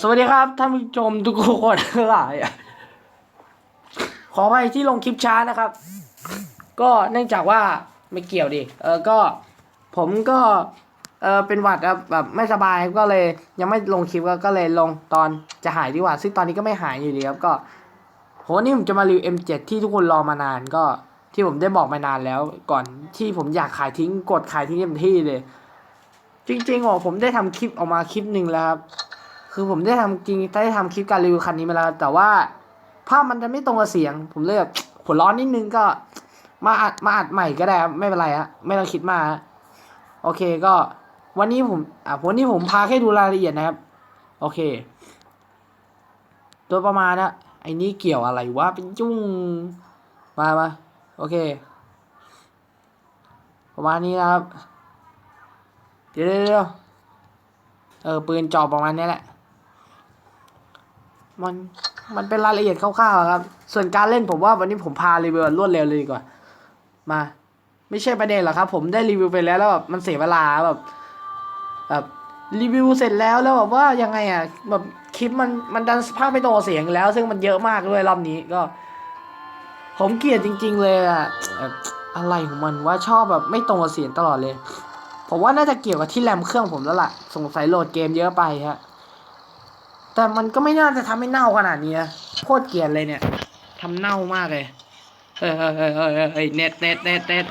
สวัสดีครับท่านผู้ชมทุกคนทั้งหลายขออภัยที่ลงคลิปช้านะครับ ก็เนื่องจากว่าไม่เกี่ยวดิเออก็ผมก็เออเป็นหวัดครับแบบไม่สบายก็เลยยังไม่ลงคลิปก็เลยลงตอนจะหายดีกว่า ซึ่งตอนนี้ก็ไม่หายอยู่ดีครับก็โหนนี้ผมจะมารีวิว M7 ที่ทุกคนรอมานานก็ที่ผมได้บอกมานานแล้ว ก่อนที่ผมอยากขายทิ้งกดขายทิ้งเต็มที่เลย จริงๆอ๋อผมได้ทำคลิปออกมาคลิปหนึ่งแล้วครับ คือผมได้ทำจริงได้ทำคลิปการรีวิวคันนี้มาแล้ว แต่ว่าภาพมันจะไม่ตรงกับเสียง ผมเลยแบบหัวร้อนนิดนึงก็มาอัดมาอัดใหม่ก็ได้ไม่เป็นไรฮะไม่ต้องคิดมากโอเคก็วันนี้ผมอะวันนี้ผมพาแค่ดูรายละเอียดนะครับ โอเค ตัวประมาณนะไอ้นี่เกี่ยวอะไรวะเป็นจุ้งมามาโอเค ประมาณนี้นะครับ เดี๋ยวเดี๋ยวเดี๋ยวเออปืนจอบประมาณนี้แหละ มันมันเป็นรายละเอียดคร่าวๆครับ ส่วนการเล่นผมว่าวันนี้ผมพารีวิวรวดเร็วเลยดีกว่า มา ไม่ใช่ประเด็นหรอกครับ ผมได้รีวิวไปแล้วแล้วแบบมันเสียเวลาแบบแบบรีวิวเสร็จแล้วแล้วแบบว่ายังไงอะแบบคลิปมันมันดันสภาพไม่ตรงเสียงแล้ว ซึ่งมันเยอะมากด้วยรอบนี้ก็ ผมเกลียดจริง ๆ เลยอะอะไรของมันว่าชอบแบบไม่ตรงกับเสียงตลอดเลย ผมว่าน่าจะเกี่ยวกับที่แรมเครื่องผมแล้วล่ะ สงสัยโหลดเกมเยอะไปฮะ แต่มันก็ไม่น่าจะทำให้เน่าขนาดนี้โคตรเกลียดเลยเนี่ยทำเน่ามากเลยเฮ้ยเฮ้ยเฮ้ยเฮ้ยเน็ตเน็ตเน็ตเน็ต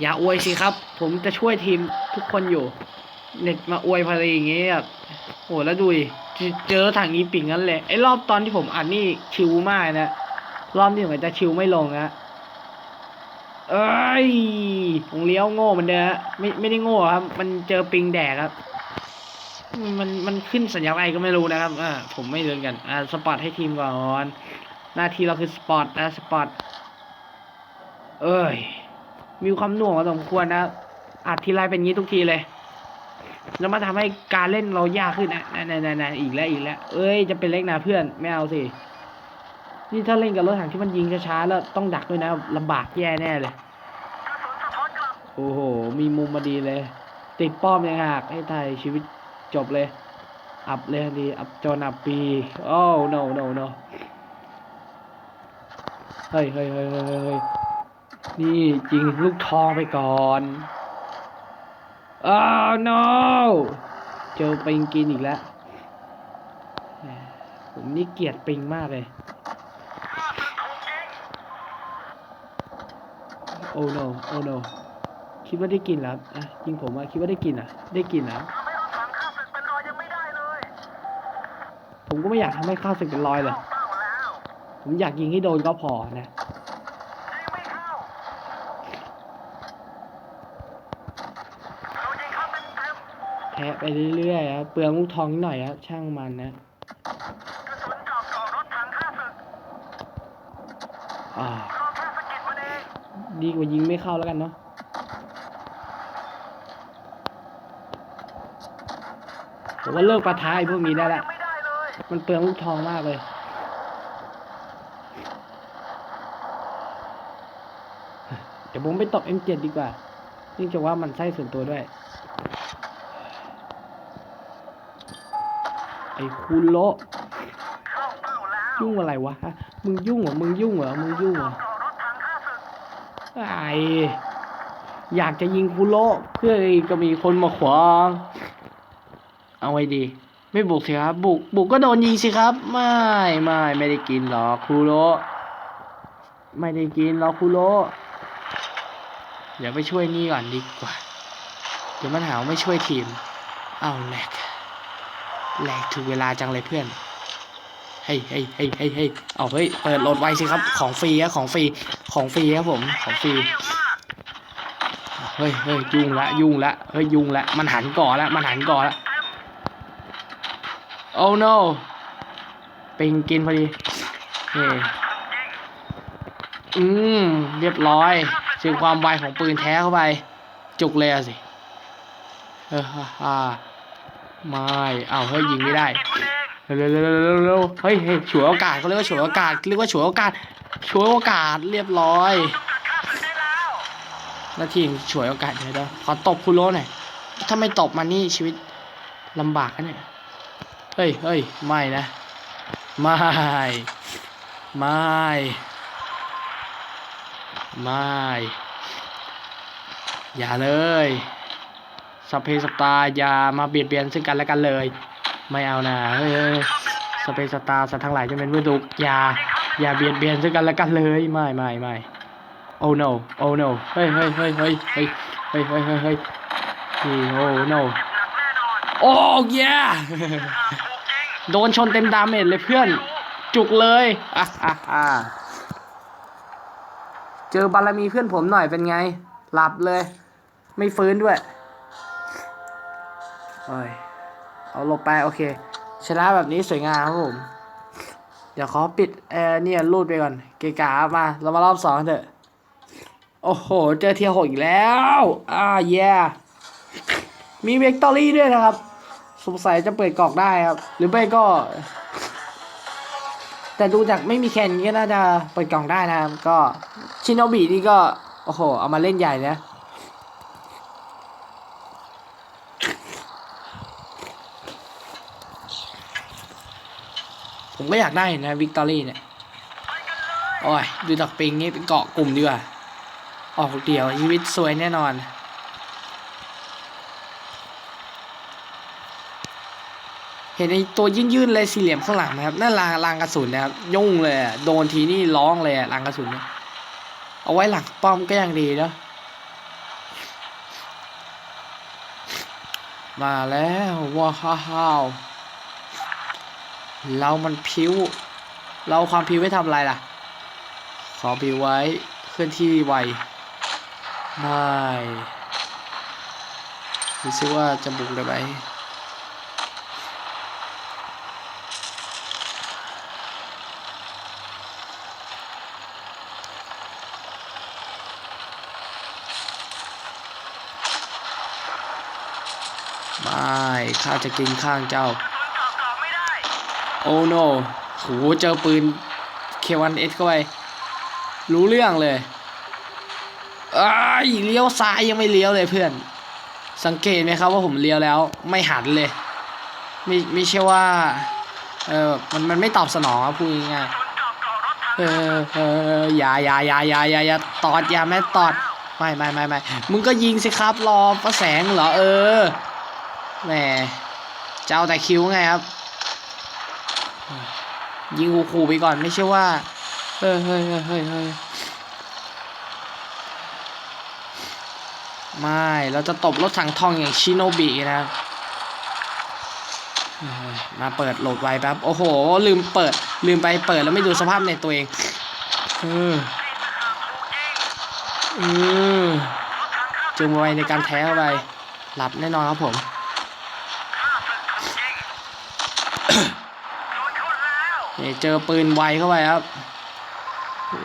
อย่าอวยสิครับ ผมจะช่วยทีมทุกคนอยู่ เน็ตมาอวยพอดีอย่างเงี้ยแบบโอ้แล้วดูดิเจอถังอีปิ่งนั้นเลยไอ้รอบตอนที่ผมอัดนี่ชิวมากนะรอบนี้เหมือนจะชิวไม่ลงนะเอ้ยผมเลี้ยวโง่เหมันเดิมไม่ไม่ได้โง่ครับ มันเจอปิงแดกครับ มันมันขึ้นสัญญาณอะไรก็ไม่รู้นะครับอ่าผมไม่เรียนกันอ่าสปอร์ตให้ทีมก่อนหน้าที่เราคือสปอร์ตนะสปอร์ตเอ้ยมีความหน่วงพอสมควรนะอัดทีไรเป็นงี้ทุกทีเลย แล้วมาทำให้การเล่นเรายากขึ้นนะนั่นนั่นนั่นอีกแล้วอีกแล้ว เอ้ยจะเป็นเล็กนะเพื่อนไม่เอาสินี่ถ้าเล่นกับรถถังที่มันยิงช้าๆแล้วต้องดักด้วยนะลำบากแย่แน่เลยโอ้โห มีมุมมาดีเลย ติดป้อมยังหักให้ไทยชีวิต จบเลย อับเลยทันทีอับจนอับปีโอ้ no no no เฮ้ยเฮ้ยเฮ้ยเฮ้ยเฮ้ยเฮ้ยนี่จริงลูกทองไปก่อนอ้าว no เจอปิงกินอีกแล้ว ผมนี่เกลียดปิงมากเลย โอ้ no โอ้ no คิดว่าได้กินแล้วอะจริงผมว่าคิดว่าได้กินอะ ได้กินแล้ว ผมก็ไม่อยากทำให้ข้าศึกเป็นรอยเลย ผมอยากยิงให้โดนก็พอนะแทะไปเรื่อยๆครับเปลืองลูกทองนิดหน่อยครับช่างมันนะดีกว่ายิงไม่เข้าแล้วกันเนาะผมว่าเลิกปะทะไอ้พวกนี้ได้ละ มันเปลืองลูกทองมากเลย เดี๋ยวผมไปตบ M7 ดีกว่าเนื่องจากว่ามันไส้ส่วนตัวด้วย ไอ้คุโลยุ่งอะไรวะ มึงยุ่งเหรอ มึงยุ่งเหรอ มึงยุ่งเหรอ ไออยากจะยิงคุโระเพื่อก็มีคนมาขวาง เอาไว้ดี ไม่บุกสิครับ บุก บุกก็โดนยิงสิครับ ไม่ไม่ไม่ได้กินหรอกคุโรไม่ได้กินหรอกคุโรเดี๋ยวไปช่วยนี่ก่อนดีกว่า เดี๋ยวมันหาวไม่ช่วยทีม เอาแหลกแหลกถูกเวลาจังเลยเพื่อนเฮ้ยเฮ้ยเฮ้ยเฮ้ยเฮ้ยเอาเฮ้ย เปิดโหลดไวสิครับ ของฟรีครับของฟรี ของฟรีครับผม ของฟรี เฮ้ยเฮ้ยยุ่งละ ยุ่งละ เฮ้ย ยุ่งละ มันหันก่อละ มันหันก่อละ โอ้ no ปิงกินพอดีเฮ้อืม เรียบร้อยถึงความไวของปืนแท้เข้าไป จุกเลยอะสิ เออฮ่าฮ่าไม่ เอาเฮ้ยยิงไม่ได้ เร็วเร็วเร็วเร็วเร็วเฮ้ยเฮ้ยฉวยโอกาสเขาเรียกว่าฉวยโอกาสเรียกว่าฉวยโอกาสฉวยโอกาสเรียบร้อยหน้าที่ของฉวยโอกาสเดี๋ยวเดี๋ยวขอตบคุโร่หน่อยถ้าไม่ตบมันนี่ชีวิตลำบากนะเนี่ย เฮ้ยเฮ้ยไม่นะ ไม่ ไม่ ไม่ อย่าเลยสพเพสตาอย่ามาเบียดเบียนซึ่งกันและกันเลย ไม่เอานะเฮ้ยเฮ้ยสเพสตาสัตว์ทั้งหลายจะเป็นผู้ดุอย่าอย่าเบียดเบียนซึ่งกันและกันเลยไม่ไม่ไม่ oh no oh no เฮ้ยเฮ้ยเฮ้ยเฮ้ยเฮ้ยเฮ้ยเฮ้ยเฮ้ยเฮ้ยนี่ oh no โอ้ยโดนชนเต็มดาเมจเลยเพื่อน จุกเลยอะอะอะเจอบารมีเพื่อนผมหน่อยเป็นไง หลับเลย ไม่ฟื้นด้วยโอ้ยเอาลงไปโอเค ชนะแบบนี้สวยงามครับผม เดี๋ยวขอปิดแอร์เนี่ยรูดไปก่อน เกะกามา เรามารอบสองเถอะ โอ้โห เจอเทียหกอีกแล้ว อ่าเย่ มีเวกตอรี่ด้วยนะครับ สงสัยจะเปิดกล่องได้ครับ หรือไม่ก็ แต่ดูจากไม่มีแคนก็น่าจะเปิดกล่องได้นะครับ ก็ชินโนบินี่ก็ โอ้โห เอามาเล่นใหญ่นะผมก็อยากได้นะวิกตอรี่เนี่ย โอ้ย ดูจากปิงนี่เป็นเกาะกลุ่มดีกว่า ออกเดี่ยวชีวิตสวยแน่นอน เห็นไอ้ตัวยื่นๆเลยสี่เหลี่ยมข้างหลังนะครับนั่นรางรางกระสุนนะครับยุ่งเลยโดนทีนี่ร้องเลยอะรางกระสุนเอาไว้หลังป้อมก็ยังดีเนาะมาแล้วว้าวเรามันพิ้ว เราความพิ้วไว้ทำอะไรล่ะ ขอพิ้วไว้เคลื่อนที่ไวไม่ดูซิว่าจะบุกได้ไหม ไม่ข้าจะกินข้างเจ้า โอ้โนโหเจอปืน K1S เข้าไป รู้เรื่องเลยอ้ายเลี้ยวซ้ายยังไม่เลี้ยวเลยเพื่อน สังเกตไหมครับว่าผมเลี้ยวแล้วไม่หันเลยไม่ไม่ใช่ว่า เออมันมันไม่ตอบสนองอะพูดง่ายๆเออเอออย่าอย่าอย่าอย่าอย่าอย่าตอดอย่าแม่ตอดไม่ไม่ไม่ไม่มึงก็ยิงสิครับรอประแสงเหรอเออ แหมจะเอาแต่คิวไงครับ ยิงขู่ไปก่อนไม่ใช่ว่า เฮ้ยเฮ้ยเฮ้ยเฮ้ยไม่ เราจะตบรถถังทองอย่างชิโนบินะครับมาเปิดโหลดไว้แป๊บ โอ้โห ลืมเปิด ลืมไปเปิดแล้วไม่ดูสภาพในตัวเอง เออ เออจึงไวในการแท้เข้าไป หลับแน่นอนครับผม นี่เจอปืนไวเข้าไปครับ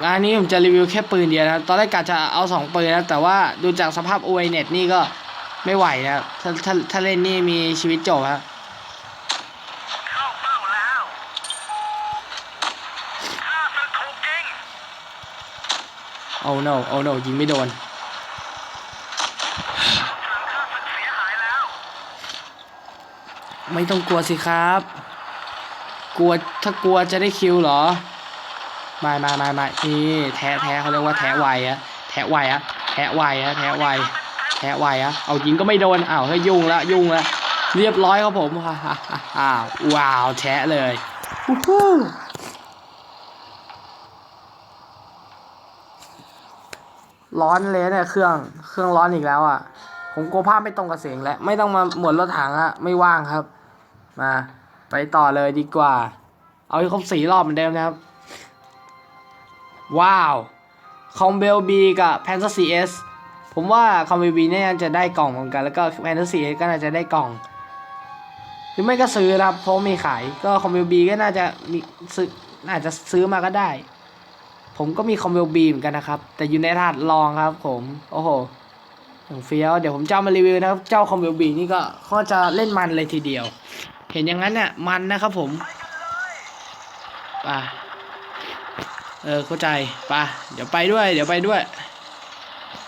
งานนี้ผมจะรีวิวแค่ปืนเดียวนะครับ ตอนแรกกะจะเอาสองปืนนะแต่ว่าดูจากสภาพ o อเน็ตนี่ก็ไม่ไหวนะครับ ถ้าถ้าถ้าเล่นนี่มีชีวิตจบครับโอ้ no โอ้ no ยิงไม่โดนไม่ต้องกลัวสิครับ กลัวถ้ากลัวจะได้คิวเหรอไม่ไม่ไม่ไม่นี่แท้แท้เขาเรียกว่าแท้ไวอะแท้ไวอะแท้ไวอะแท้ไวแท้ไวอะเอายิงก็ไม่โดนอ้าวเฮ้ยยุ่งละยุ่งละเรียบร้อยครับผมฮ่าฮ่าฮ่าฮ่าว้าวแท้เลยวู้ฮู้ร้อนเลยเนี่ยเครื่องเครื่องร้อนอีกแล้วอะ ผมกลัวภาพไม่ตรงกับเสียงแล้วไม่ต้องมาหมดรถถังอะไม่ว่างครับ มา ไปต่อเลยดีกว่า เอาให้ครบสี่รอบเหมือนเดิมนะครับ ว้าว คอมเบลบีกับแพนซัสซีเอสผมว่าคอมเบลบีเนี่ยจะได้กล่องเหมือนกัน แล้วก็แพนซัสซีเอสก็น่าจะได้กล่อง หรือไม่ก็ซื้อนะครับเพราะมีขาย ก็คอมเบลบีก็น่าจะมีซื้อน่าจะซื้อมาก็ได้ ผมก็มีคอมเบลบีเหมือนกันนะครับ แต่อยู่ในถาดลองครับ ผม โอ้โหอย่างเฟี้ยว เดี๋ยวผมจะมารีวิวนะครับ เจ้าคอมเบลบีนี่ก็เขาจะเล่นมันเลยทีเดียว เห็นอย่างนั้นเนี่ยมันนะครับผมป่ะเออเข้าใจป่ะเดี๋ยวไปด้วย เดี๋ยวไปด้วย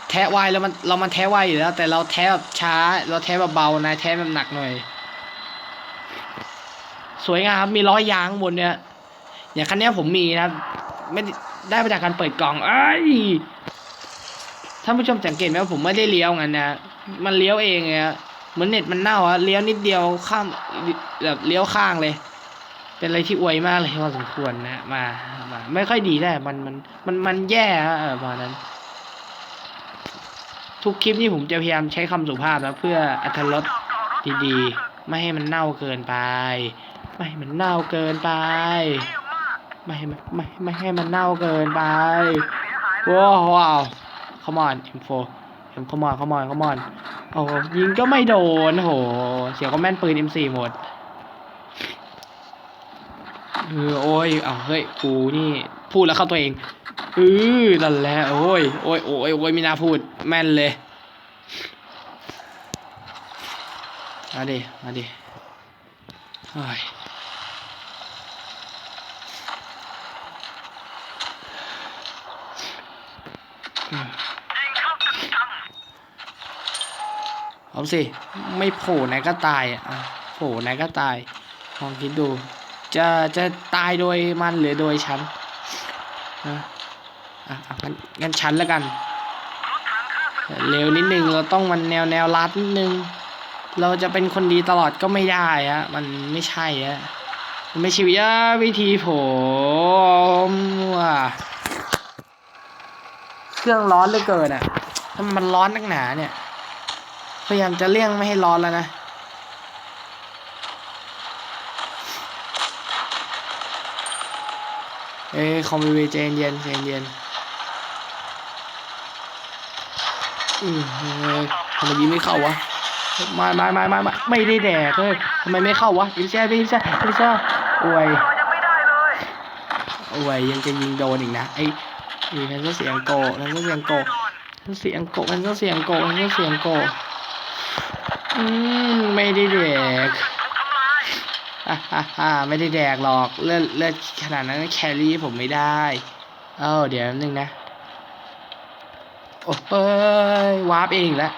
แท้ไวแล้วมันเรามันแท้ไวอยู่แล้ว แต่เราแท้แบบช้า เราแท้แบบเบานายแท้แบบหนักหน่อย สวยงามมีล้อยางข้างบนเนี่ยอย่างคันนี้ผมมีนะไม่ได้ได้มาจากการเปิดกล่องเอ้ยท่านผู้ชมสังเกตไหมว่าผมไม่ได้เลี้ยวงั้นนะ มันเลี้ยวเองไงฮะ เหมือนเน็ตมันเน่าอะเลี้ยวนิดเดียวข้ามแบบเลี้ยวข้างเลย เป็นอะไรที่อวยมากเลยพอสมควรนะมามา ไม่ค่อยดีได้มันมันมันมันแย่ฮะประมาณนั้น ทุกคลิปนี่ผมจะพยายามใช้คำสุภาพนะเพื่ออัธรสดีๆ ไม่ให้มันเน่าเกินไป ไม่ให้มันเน่าเกินไป ไม่ให้มันไม่ไม่ให้มันเน่าเกินไปว้าวว้าว come on M4 M come on come on come on โอ้ยิงก็ไม่โดนโหเสียก็แม่นปืน M4 หมดเออโอ้ยเอาเฮ้ยกูนี่ พูดแล้วเข้าตัวเองเออนั่นแหละโอ้ยโอ้ยโอ้ยโอ้ยไม่น่าพูดแม่นเลยมาดิมาดิเฮ้ย เอาสิ ไม่โผล่ไหนก็ตายอะโผล่ไหนก็ตายลองคิดดู จะจะตายโดยมันหรือโดยฉันนะอะอะงั้นงั้นฉันแล้วกันเร็วนิดนึงเราต้องมันแนวแนวรัดนิดนึง เราจะเป็นคนดีตลอดก็ไม่ได้อะมันไม่ใช่อะมันไม่ใช่วิวิธีผมว่ะเครื่องร้อนเหลือเกินอะทำไมมันร้อนนักหนาเนี่ย พยายามจะเลี่ยงไม่ให้ร้อนแล้วนะ เอ้คอมบิวใจนเย็นใจนเย็นอืมเฮ้ทำไมยิงไม่เข้าวะ มามามามามาไม่ได้แดกเลยทำไมไม่เข้าวะอินเซ่อินเซ่อินเซ่อวยอวยยังจะยิงโดนอีกนะไอ้ไอ้นั่นก็เสียงโกนั่นก็เสียงโกนั่นเสียงโกนั่นก็เสียงโกนั่นก็เสียงโก อืมไม่ได้แดกอ่าฮ่าฮ่าไม่ได้แดกหรอกเลือดเลือดขนาดนั้นแครี่ผมไม่ได้ เอ้าเดี๋ยวนึงนะโอ้เอ้ยวาร์ปเองแล้ว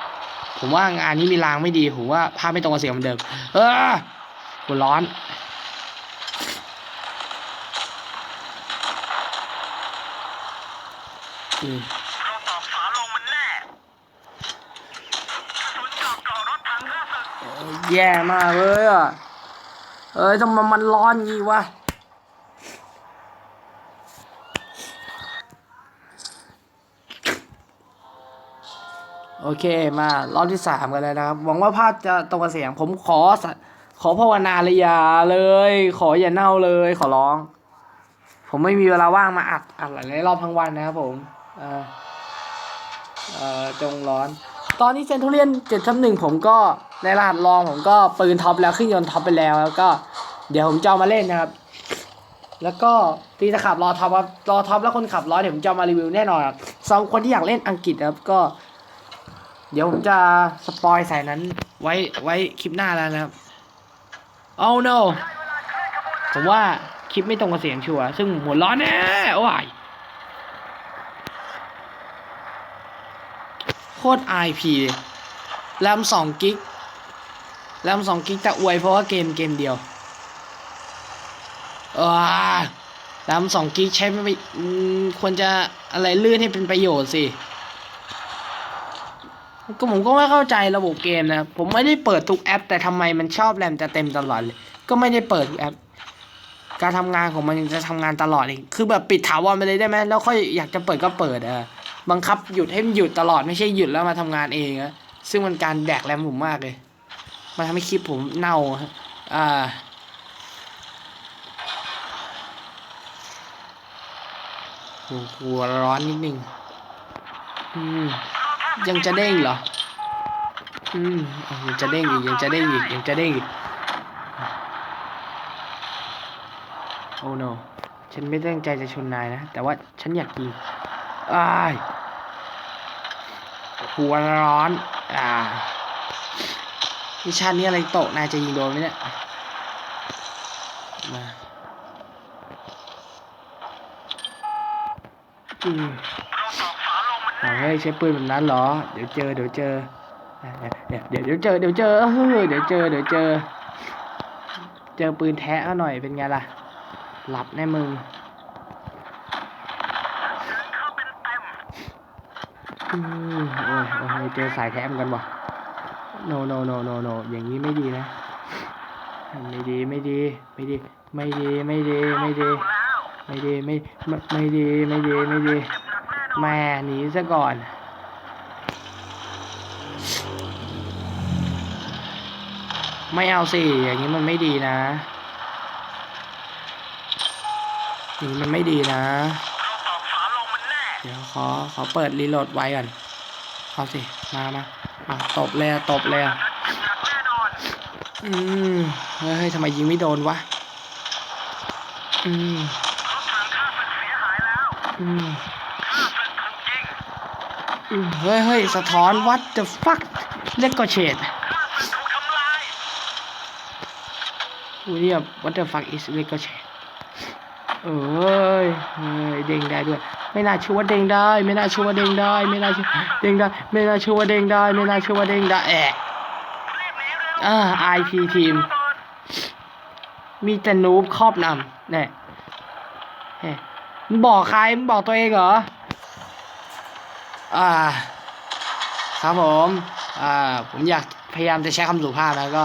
ผมว่างานนี้มีรางไม่ดี ผมว่าภาพไม่ตรงกับเสียงเหมือนเดิม เออกูร้อน อืม แย่มากเลยอะเอ้ยทำไมมันร้อนงี้วะโอเคมารอบที่สามกันเลยนะครับ หวังว่าภาพจะตรงกับเสียง ผมขอขอภาวนาเลยอย่าเลย ขออย่าเน่าเลย ขอร้อง ผมไม่มีเวลาว่างมาอัดอัดหลายรอบทั้งวันนะครับผมเออเออจงร้อน ตอนนี้เซนทูเรียนเจ็ดทับหนึ่งผมก็ ในรหัสรองผมก็ปืนท็อปแล้วขึ้นยนต์ท็อปไปแล้วแล้วก็เดี๋ยวผมจะมาเล่นนะครับ แล้วก็ตีตะขับรอท็อปครับรอท็อปแล้วคนขับร้อยเดี๋ยวผมจะมารีวิวแน่นอนครับสำหรับคนที่อยากเล่นอังกฤษนะครับก็ เดี๋ยวผมจะสปอยใส่นั้นไว้ไว้คลิปหน้าแล้วนะครับ oh no ผมว่าคลิปไม่ตรงกับเสียงชัวร์ซึ่งหัวร้อนแน่โอ้ยโคตร IP เลยแรมสองกิก แรมสองกิกแต่อวยเพราะว่าเกมเกมเดียวเออแรมสองกิกใช้ไม่ควรจะอะไรลื่นให้เป็นประโยชน์สิก็ผมก็ไม่เข้าใจระบบเกมนะ ผมไม่ได้เปิดทุกแอป แต่ทำไมมันชอบแรมจะเต็มตลอดเลย ก็ไม่ได้เปิดทุกแอป การทำงานของมันจะทำงานตลอดเองคือแบบปิดถาวรไปเลยได้ไหมแล้วค่อยอยากจะเปิดก็เปิดเออบังคับหยุดให้มันหยุดตลอดไม่ใช่หยุดแล้วมาทำงานเองอะซึ่งมันการแดกแรมผมมากเลย มันทำให้คลิปผมเน่าอ่าโอ้โหหัวร้อนนิดนึงอืมยังจะเด้งเหรอ อืมยังจะเด้งอีกยังจะเด้งอีกยังจะเด้งอีก โอ้ no ฉันไม่ตั้งใจจะชนนายนะ แต่ว่าฉันอยากยิงอ้ายหัวร้อน อ่า วิชาตินี้อะไรตกนายจะยิงโดนไหมเนี่ยมาอืมเราตอบฝาลงมันแน่เอาเฮ้ยใช้ปืนแบบนั้นเหรอ เดี๋ยวเจอ เดี๋ยวเจอ เดี๋ยวเดี๋ยวเดี๋ยวเจอ เดี๋ยวเจอเออเดี๋ยวเจอ เดี๋ยวเจอ เจอปืนแท้เอาหน่อยเป็นไงล่ะ หลับแน่มึงเข้าเป็นเต็มอืมโอ้ยโอ้ยเจอสายแท้เหม อนกันวะ no no no no no อย่างนี้ไม่ดีนะ ไม่ดีไม่ดีไม่ดีไม่ดีไม่ดีไม่ดีไม่ดีไม่ไม่ดีไม่ดีไม่ดีแม่หนีซะก่อนไม่เอาสิ อย่างนี้มันไม่ดีนะ อย่างนี้มันไม่ดีนะเราตอกฝาลงมันแน่เดี๋ยวขอขอเปิดรีโหลดไว้ก่อน เอาสิ มามา อะตบเลยตบเลยอืมเฮ้ยทำไมยิงไม่โดนวะ อืมอืมเฮ้ยเฮ้ยสะท้อนวัดจะฟักเล็กก็เฉดอุ้ยเนี่ยวัดจะฟักอีสเล็กก็เฉดเอ้ยเฮ้ยเด้งได้ด้วย ไม่น่าเชื่อว่าเด้งได้ ไม่น่าเชื่อว่าเด้งได้ ไม่น่าเชื่อเด้งได้ ไม่น่าเชื่อว่าเด้งได้ ไม่น่าเชื่อว่าเด้งได้แอะรีบหนีเร็วอ่า IP ทีม มีแต่นูบครอบนำเนี่ยเฮ้ยมึงบอกใครมึงบอกตัวเองเหรอ อ่า ครับผม อ่า ผมอยากพยายามจะใช้คำสุภาพนะก็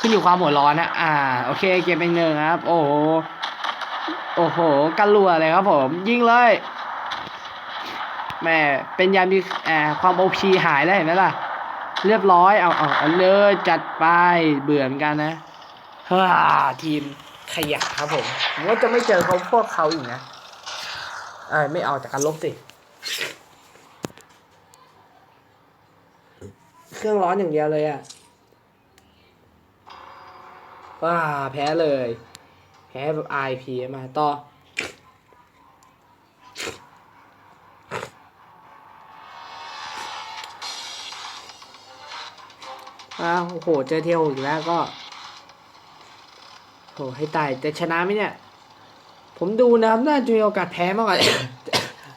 ขึ้นอยู่ความหัวร้อนนะ อ่า โอเค เก็บเป็นหนึ่งครับ โอ้โห โอ้โหกันรัวเลยครับผม ยิงเลยแม่เป็นยามีแอบความโอพีหายแล้วเห็นไหมล่ะ เรียบร้อยเอาเอาเอาเลยจัดไปเบื่อเหมือนกันนะฮ่าทีมขยะครับผมว่าจะไม่เจอเขาพวกเขาอีกนะเอ้ไม่เอาจากการลบสิ เครื่องร้อนอย่างเดียวเลยอะว้าแพ้เลย พ้แบบ IP มาต่ออ้าวโอ้โห เจอเทียวอีกแล้วก็โหให้ตายแต่ชนะไหมเนี่ย ผมดูนะครับน่าจะมีโอกาสแพ้มากกว่า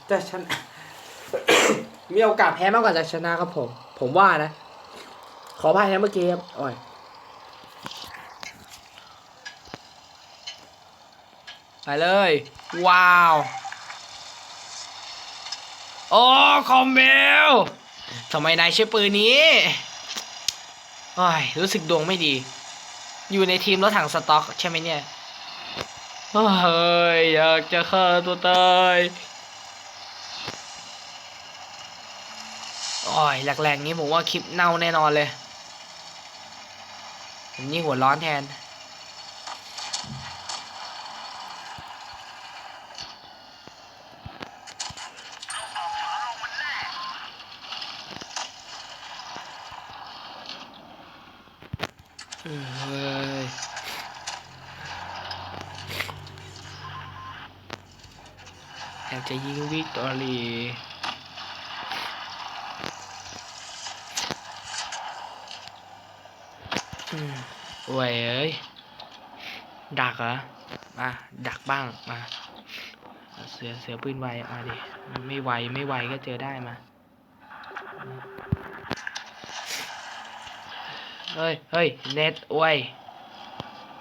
จะชนะ มีโอกาสแพ้มากกว่าจะชนะครับผม ผมว่านะ ขออภัยนะเมื่อกี้ครับโอ้ยไป เลย ว้าว โอ้คอมเบลทำไมนายใช้ปืนนี้โอ้ยรู้สึกดวงไม่ดี อยู่ในทีมรถถังสต็อกใช่ไหมเนี่ยเฮ้ยอยากจะฆ่าตัวตายโอ้ยแหลกๆนี้ผมว่าคลิปเน่าแน่นอนเลยผมนี่หัวร้อนแทน เฮ้ย อยากจะยิงวิกตอรีอวยเอ้ย ดักเหรอ มา ดักบ้าง มา เสือเสือปืนไว มาดิ ไม่ไว ไม่ไวก็เจอได้มา เฮ้ย เฮ้ย เน็ตอวย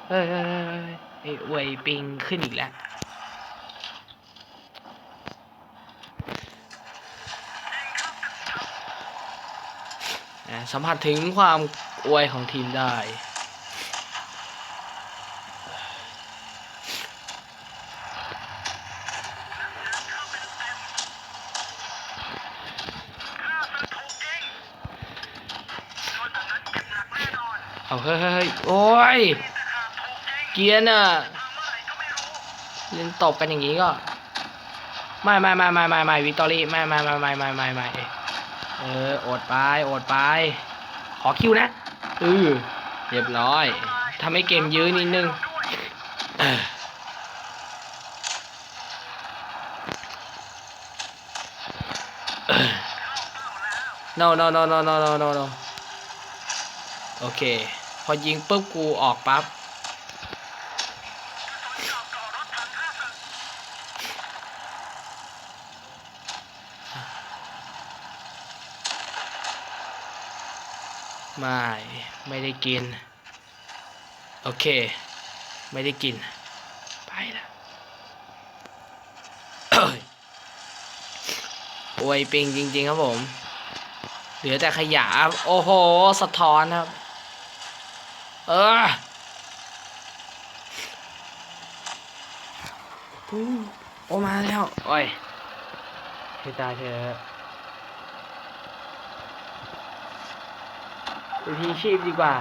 เฮ้ยเฮ้ยเฮ้ยอวยปิงขึ้นอีกแล้ว สัมผัสถึงความอวยของทีมได้ เอาเฮ้ยเฮ้ยเฮ้ยโอ้ย เกียร์น่ะเล่นตบกันอย่างนี้ก็ ไม่ไม่ไม่ไม่ไม่ไม่วิกตอรี่ไม่ไม่ไม่ไม่ไม่ไม่ไม่ เอออดไปอดไป ขอคิวนะเออเรียบร้อยทำให้เกมยื้อนิดนึง no no no no no no no โอเค พอยิงปุ๊บกูออกปั๊บ ไม่ ไม่ได้กิน โอเค ไม่ได้กิน ไปละอวยปิงจริง ๆ ครับผม เหลือแต่ขยะ โอ้โห สะท้อนครับ เอออู้มาแล้ว โอ้ยให้ตายเถอะ วิธีชีพดีกว่า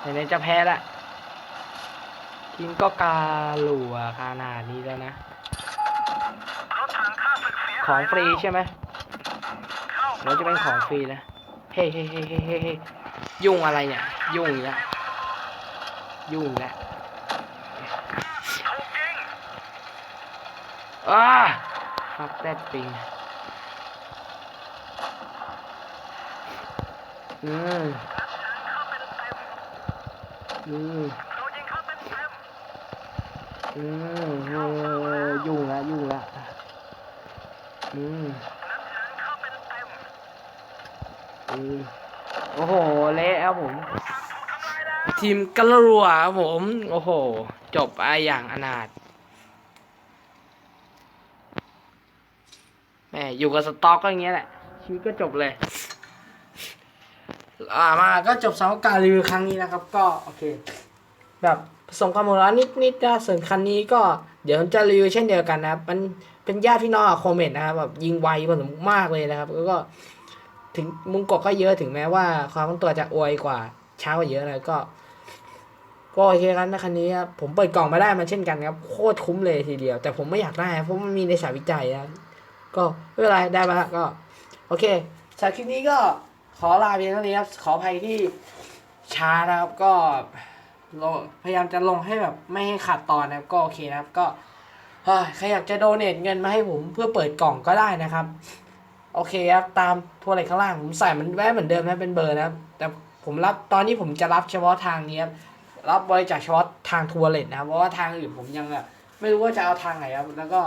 ไหนๆจะแพ้ละทีมก็กาหลัวขนาดนี้แล้วนะ ของฟรีใช่ไหมเราจะเป็นของฟรีนะเฮ้เฮ้เฮ้เฮ้เฮ้เฮ้ยุ่งอะไรเนี่ย ยุ่งอีกแล้วยุ่งแล้วอ้าฟักแดดปิง อืมเข้าเป็นเต็มอืมโดนยิงเข้าเต็มเต็มอืมยุ่งละยุ่งละอืมอืมโอ้โห เละครับผม ทีมกระรัวครับผม โอ้โห จบไปอย่างอนาถแม่อยู่กับสต็อกก็อย่างเงี้ยแหละชีวิตก็จบเลย อ่ามาก็จบสำหรับการรีวิวครั้งนี้นะครับ ก็โอเค แบบผสมความหัวเร้อนนิดๆนะส่วนคันนี้ก็เดี๋ยวจะรีวิวเช่นเดียวกันนะครับมันเป็นญาติพี่น้องกับโคเมตนะครับแบบยิงไวพอสมมากเลยนะครับ แล้วก็ ถึงมุงกบก็เยอะถึงแม้ว่าความของตัวจะอวยกว่าเช้ากว่าเยอะเลยก็ ก็โอเคครับนะคันนี้ครับผมเปิดกล่องมาได้มาเช่นกันครับโคตรคุ้มเลยทีเดียว แต่ผมไม่อยากได้เพราะมันมีในสายวิจัยนะก็ไม่เป็นไรได้มาแล้วก็ โอเคสำหรับคลิปนี้ก็ ขอลาเพียงเท่านี้ครับ ขออภัยที่ช้านะครับ ก็ลงพยายามจะลงให้แบบไม่ให้ขาดตอนนะครับ ก็โอเคนะครับ ก็ใครอยากจะโดเนทเงินมาให้ผมเพื่อเปิดกล่องก็ได้นะครับ โอเคครับ ตามทัวร์อะไรข้างล่าง ผมใส่มันไว้เหมือนเดิมนะเป็นเบอร์นะครับ แต่ผมรับตอนนี้ผมจะรับเฉพาะทางนี้ครับ รับบริจาคเฉพาะทางทัวร์เลทนะครับ เพราะว่าทางอื่นผมยังแบบไม่รู้ว่าจะเอาทางไหนครับ แล้วก็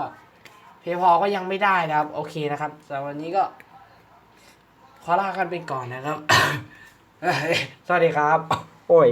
เพย์พอก็ยังไม่ได้นะครับ โอเคนะครับสำหรับวันนี้ก็ ขอลากันไปก่อนนะครับ สวัสดีครับ โอ้ย